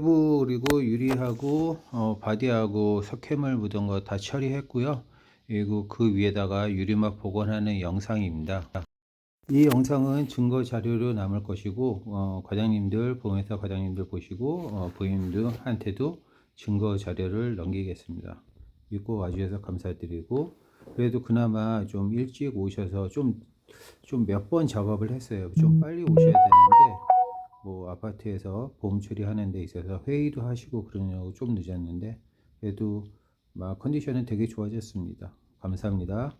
그리고 유리하고 어, 바디하고 석회물 묻은 거 다 처리했고요. 그리고 그 위에다가 유리막 복원하는 영상입니다. 이 영상은 증거 자료로 남을 것이고 어, 과장님들 보험회사 과장님들 보시고 어, 부인들한테도 증거 자료를 넘기겠습니다. 믿고 와주셔서 감사드리고 그래도 그나마 좀 일찍 오셔서 좀 좀 몇 번 작업을 했어요. 좀 빨리 오셔야 되는데 뭐 아파트에서 보험 처리하는 데 있어서 회의도 하시고 그러냐고 좀 늦었는데 그래도 막 컨디션은 되게 좋아졌습니다. 감사합니다.